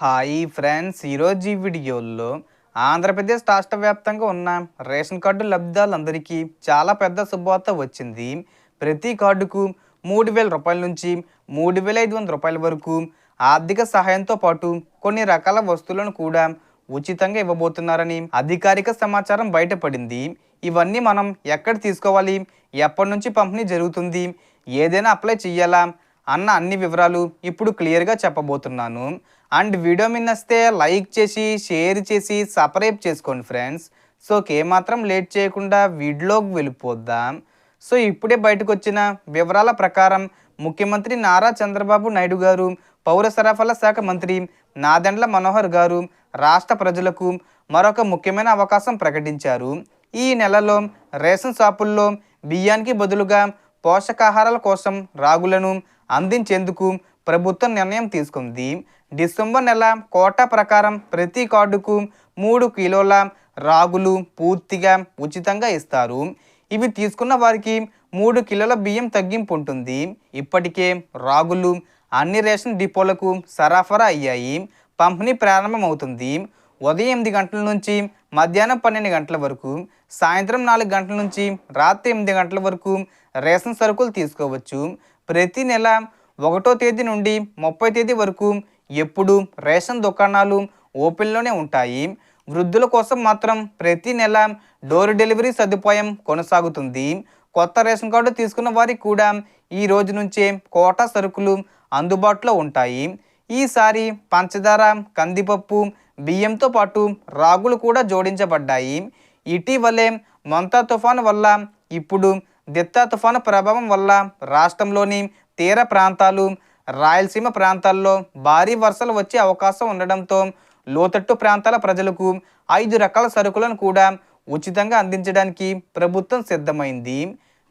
Hi friends ఈరోజు ఈ వీడియోలో ఆంధ్రప్రదేశ్ రాష్ట్ర వ్యాప్తంగా ఉన్న రేషన్ కార్డు లబ్ధిదారులందరికీ చాలా పెద్ద శుభవార్త వచ్చింది. ప్రతి కార్డుకు మూడు వేల రూపాయల నుంచి మూడు వేల ఐదు వందల రూపాయల వరకు ఆర్థిక సహాయంతో పాటు కొన్ని రకాల వస్తువులను కూడా ఉచితంగా ఇవ్వబోతున్నారని అధికారిక సమాచారం బయటపడింది. ఇవన్నీ మనం ఎక్కడ తీసుకోవాలి ఎప్పటి నుంచి పంపిణీ జరుగుతుంది ఏదైనా అప్లై చేయాలా అన్న అన్ని వివరాలు ఇప్పుడు క్లియర్గా చెప్పబోతున్నాను. అండ్ వీడియో వస్తే లైక్ చేసి షేర్ చేసి సబ్స్క్రైబ్ చేసుకోండి ఫ్రెండ్స్. సో ఏమాత్రం లేట్ చేయకుండా వీడియోకి వెళ్ళిపోద్దాం. సో ఇప్పుడే బయటకు వచ్చిన వివరాల ప్రకారం ముఖ్యమంత్రి నారా చంద్రబాబు నాయుడు గారు పౌర సరఫరాల శాఖ మంత్రి నాదెండ్ల మనోహర్ గారు రాష్ట్ర ప్రజలకు మరొక ముఖ్యమైన అవకాశం ప్రకటించారు. ఈ నెలలో రేషన్ షాపుల్లో బియ్యానికి బదులుగా పోషకాహారాల కోసం రాగులను అందించేందుకు ప్రభుత్వం నిర్ణయం తీసుకుంది. డిసెంబర్ నెల కోటా ప్రకారం ప్రతి కార్డుకు మూడు కిలోల రాగులు పూర్తిగా ఉచితంగా ఇస్తారు. ఇవి తీసుకున్న వారికి మూడు కిలోల బియ్యం తగ్గింపు ఉంటుంది. ఇప్పటికే రాగులు అన్ని రేషన్ డిపోలకు సరఫరా అయ్యాయి. పంపిణీ ప్రారంభమవుతుంది. ఉదయం ఎనిమిది గంటల నుంచి మధ్యాహ్నం పన్నెండు గంటల వరకు సాయంత్రం నాలుగు గంటల నుంచి రాత్రి ఎనిమిది గంటల వరకు రేషన్ సరుకులు తీసుకోవచ్చు. ప్రతి నెల ఒకటో తేదీ నుండి ముప్పై తేదీ వరకు ఎప్పుడు రేషన్ దుకాణాలు ఓపెన్లోనే ఉంటాయి. వృద్ధుల కోసం మాత్రం ప్రతి నెల డోర్ డెలివరీ సదుపాయం కొనసాగుతుంది. కొత్త రేషన్ కార్డు తీసుకున్న వారికి కూడా ఈ రోజు నుంచే కోటా సరుకులు అందుబాటులో ఉంటాయి. ఈసారి పంచదార కందిపప్పు బియ్యంతో పాటు రాగులు కూడా జోడించబడ్డాయి. ఇటీవలే మొంతా తుఫాను వల్ల ఇప్పుడు దిత్తా తుఫాను ప్రభావం వల్ల రాష్ట్రంలోని తీర ప్రాంతాలు రాయలసీమ ప్రాంతాల్లో భారీ వర్షాలు వచ్చే అవకాశం ఉండడంతో లోతట్టు ప్రాంతాల ప్రజలకు ఐదు రకాల సరుకులను కూడా ఉచితంగా అందించడానికి ప్రభుత్వం సిద్ధమైంది.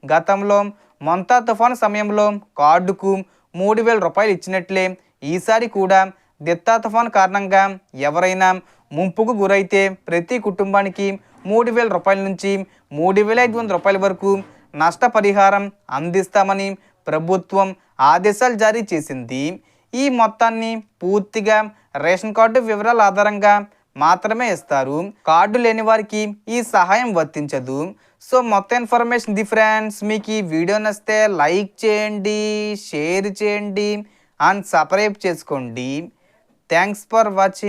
గతంలో మొంతా తుఫాను సమయంలో కార్డుకు మూడు వేల రూపాయలు ఇచ్చినట్లే ఈసారి కూడా దిత్తా తుఫాను కారణంగా ఎవరైనా ముంపుకు గురైతే ప్రతి కుటుంబానికి మూడు వేల రూపాయల నుంచి మూడు వేల ఐదు వందల రూపాయల వరకు నష్టపరిహారం అందిస్తామని ప్రభుత్వం ఆదేశాలు జారీ చేసింది. ఈ మొత్తాన్ని పూర్తిగా రేషన్ కార్డు వివరాల ఆధారంగా మాత్రమే ఇస్తారు. కార్డు లేని వారికి ఈ సహాయం వర్తించదు. సో మొత్తం ఇన్ఫర్మేషన్ ది ఫ్రెండ్స్. మీకు ఈ వీడియో నచ్చితే లైక్ చేయండి షేర్ చేయండి అండ్ సబ్స్క్రైబ్ చేసుకోండి. Thanks for watching.